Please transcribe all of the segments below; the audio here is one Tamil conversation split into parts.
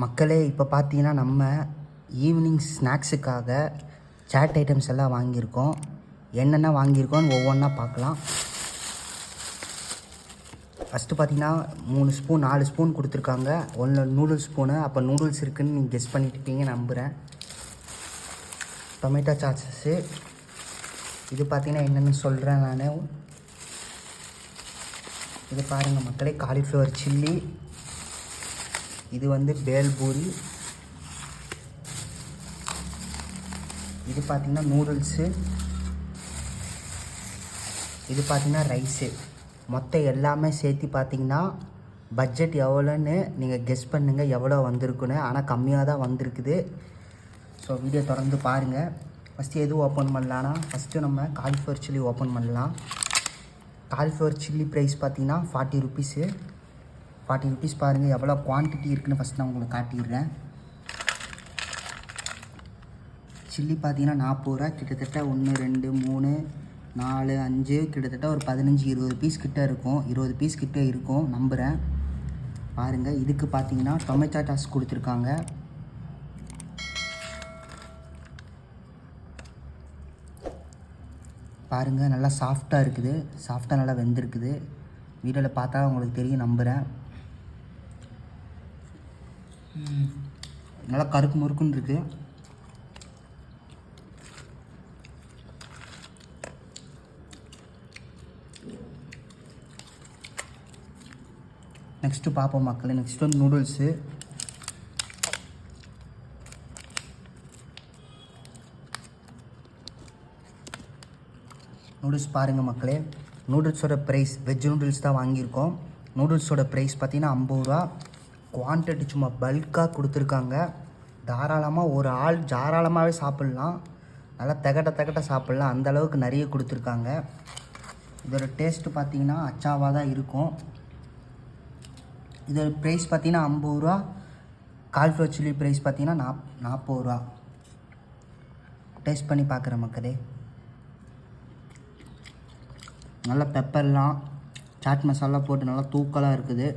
மக்களே இப்போ பார்த்தீங்கன்னா நம்ம ஈவினிங் ஸ்நாக்ஸுக்காக சாட் ஐட்டம்ஸ் எல்லாம் வாங்கியிருக்கோம். என்னென்ன வாங்கியிருக்கோம்னு ஒவ்வொன்றா பார்க்கலாம். ஃபஸ்ட்டு பார்த்தீங்கன்னா மூணு ஸ்பூன் நாலு ஸ்பூன் கொடுத்துருக்காங்க. ஒன்று நூடுல்ஸ் ஸ்பூனு அப்போ நூடுல்ஸ் இருக்குதுன்னு நீங்கள் கெஸ் பண்ணிட்டுப்பீங்க நம்புகிறேன் டொமேட்டோ சாஸஸ்ஸு இது பார்த்தீங்கன்னா என்னென்னு சொல்கிறேன் நான். இது பாருங்கள் மக்களே காலிஃப்ளவர் சில்லி இது வந்து பேல்பூரி. இது பார்த்திங்கன்னா நூடுல்ஸு. இது பார்த்திங்கன்னா ரைஸு. மொத்தம் எல்லாமே சேர்த்து பார்த்தீங்கன்னா பட்ஜெட் எவ்வளோன்னு நீங்கள் கெஸ் பண்ணுங்கள் எவ்வளோ வந்திருக்குன்னு. ஆனால் கம்மியாக தான் வந்திருக்குது. ஸோ வீடியோ தொடர்ந்து பாருங்கள் ஃபஸ்ட்டு எதுவும் ஓப்பன் பண்ணலான்னா ஃபஸ்ட்டு நம்ம காலிஃப்ளவர் சில்லி ஓப்பன் பண்ணலாம். காலிஃப்ளவர் சில்லி ப்ரைஸ் பார்த்தீங்கன்னா ஃபார்ட்டி ருபீஸு ஃபார்ட்டி ருபீஸ் பாருங்கள் எவ்வளோ குவான்டிட்டி இருக்குன்னு ஃபஸ்ட் நான் உங்களுக்கு காட்டிடுறேன். சில்லி பார்த்தீங்கன்னா நாற்பது ரூபா கிட்டத்தட்ட ஒன்று ரெண்டு மூணு நாலு அஞ்சு கிட்டத்தட்ட ஒரு பதினஞ்சு இருபது பீஸ் கிட்டே இருக்கும். இருபது பீஸ் கிட்ட இருக்கும் நம்புகிறேன் பாருங்கள் இதுக்கு பார்த்தீங்கன்னா டொமேட்டோ டாஸ் கொடுத்துருக்காங்க. பாருங்கள் நல்லா சாஃப்டாக இருக்குது. சாஃப்டாக நல்லா வெந்திருக்குது. வீடியோவில் பார்த்தா உங்களுக்கு தெரியும் நம்புகிறேன் நல்லா கருக்கு முறுக்குன்னு இருக்குது நெக்ஸ்ட்டு பார்ப்போம் மக்களே. நெக்ஸ்ட் வந்து நூடுல்ஸு நூடுல்ஸ் பாருங்கள் மக்களே. நூடுல்ஸோட ப்ரைஸ் வெஜ் நூடுல்ஸ் தான் வாங்கியிருக்கோம். நூடுல்ஸோட ப்ரைஸ் பார்த்தீங்கன்னா ஐம்பது ரூபா. குவான்டிட்டி சும்மா பல்காக கொடுத்துருக்காங்க. தாராளமாக ஒரு ஆள் தாராளமாகவே சாப்பிட்லாம். நல்லா தகட்ட தகட்ட சாப்பிட்லாம். அந்த அளவுக்கு நிறைய கொடுத்துருக்காங்க. இதோட டேஸ்ட்டு பார்த்தீங்கன்னா அச்சாவாக தான் இருக்கும். இதோட ப்ரைஸ் பார்த்தீங்கன்னா ஐம்பது ரூபா. கால்ஃப்ளவர் சில்லி ப்ரைஸ் பார்த்தீங்கன்னா நாப் நாற்பது ரூபா. டேஸ்ட் பண்ணி பார்க்குற மக்களே. நல்லா பெப்பர்லாம் சாட் மசாலா போட்டு நல்லா தூக்கலாக இருக்குது.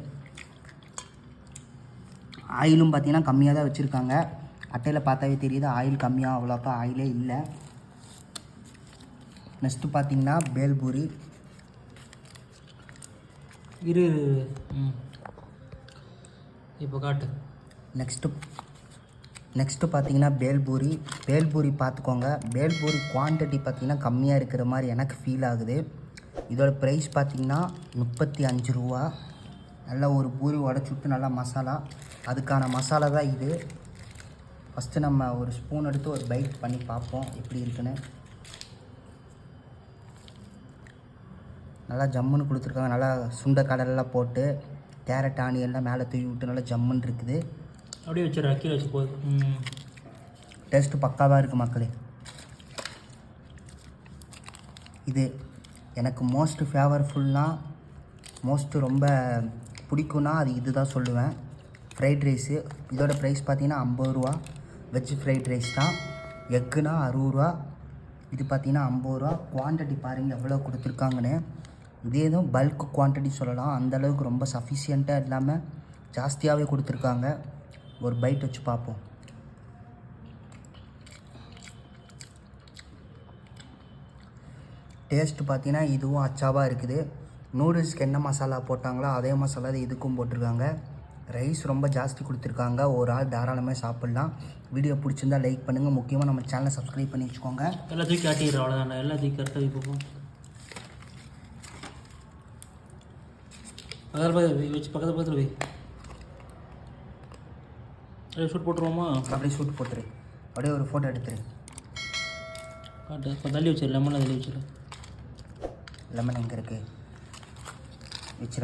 ஆயிலும் பார்த்தீங்கன்னா கம்மியாக தான் வச்சுருக்காங்க. அட்டையில் பார்த்தாவே தெரியுது ஆயில் கம்மியாக அவ்வளோக்கா ஆயிலே இல்லை. நெக்ஸ்ட்டு பார்த்தீங்கன்னா பேல்பூரி. இரு இப்போ காட்டு. நெக்ஸ்ட்டு நெக்ஸ்ட்டு பார்த்தீங்கன்னா பேல்பூரி. பேல்பூரி பார்த்துக்கோங்க. பேல்பூரி குவான்டிட்டி பார்த்தீங்கன்னா கம்மியாக இருக்கிற மாதிரி எனக்கு ஃபீல் ஆகுது. இதோட ப்ரைஸ் பார்த்தீங்கன்னா முப்பத்தி அஞ்சு ரூபா. நல்லா ஒரு பூரி உடச்சி விட்டு நல்லா மசாலா. அதுக்கான மசாலா தான் இது. ஃபஸ்ட்டு நம்ம ஒரு ஸ்பூன் எடுத்து ஒரு பைட் பண்ணி பார்ப்போம் எப்படி இருக்குன்னு. நல்லா ஜம்முன்னு கொடுத்துருக்காங்க. நல்லா சுண்ட கடலெல்லாம் போட்டு கேரட் ஆனியெல்லாம் மேலே தூவி விட்டு நல்லா ஜம்முன்னு இருக்குது. அப்படியே வச்சிரு அக்கீழ வச்சு போது ம். டேஸ்ட்டு பக்காவாக இருக்குது மக்களே. இது எனக்கு மோஸ்ட் ஃபேவர்ஃபுல்னா மோஸ்ட்டு ரொம்ப பிடிக்குன்னா அது இது தான் சொல்லுவேன். ஃப்ரைட் ரைஸு இதோட ப்ரைஸ் பார்த்தீங்கன்னா ஐம்பது ரூபா. வெஜ் ஃப்ரைட் ரைஸ் தான். எக்குனா அறுபது ரூபா. இது பார்த்தீங்கன்னா ஐம்பது ரூபா. குவான்டிட்டி பாருங்கள் எவ்வளோ கொடுத்துருக்காங்கன்னு. இதே எதுவும் பல்க் குவான்டிட்டி சொல்லலாம். அந்தளவுக்கு ரொம்ப சஃபிஷியண்ட்டாக இல்லாமல் ஜாஸ்தியாகவே கொடுத்துருக்காங்க. ஒரு பைட் வச்சு பார்ப்போம். டேஸ்ட்டு பார்த்தீங்கன்னா இதுவும் அச்சாவாக இருக்குது. நூடுல்ஸ்க்கு என்ன மசாலா போட்டாங்களோ அதே மசாலா தான் இதுக்கும் போட்டிருக்காங்க. ரைஸ் ரொம்ப ஜாஸ்தி கொடுத்துருக்காங்க. ஒரு ஆள் தாராளமாக சாப்பிட்லாம். வீடியோ பிடிச்சிருந்தா லைக் பண்ணுங்கள் முக்கியமாக நம்ம சேனலை சப்ஸ்கிரைப் பண்ணி வச்சுக்கோங்க. எல்லாம் தூக்கி காட்டிடுறேன் அவ்வளோதான் எல்லாம் தூக்கி கரெக்டாக இப்போ பக்கத்தில் வச்சு பக்கத்தில் பக்கத்தில் வை அப்படியே ஷூட் போட்டுருவோமா? அப்படியே ஷூட் போட்டுரு. அப்படியே ஒரு ஃபோட்டோ எடுத்துரு. காட்டு. இப்போ தள்ளி வச்சிரு. லெமனில் தள்ளி வச்சிரு. லெமன் எங்கே இருக்குது 이치라.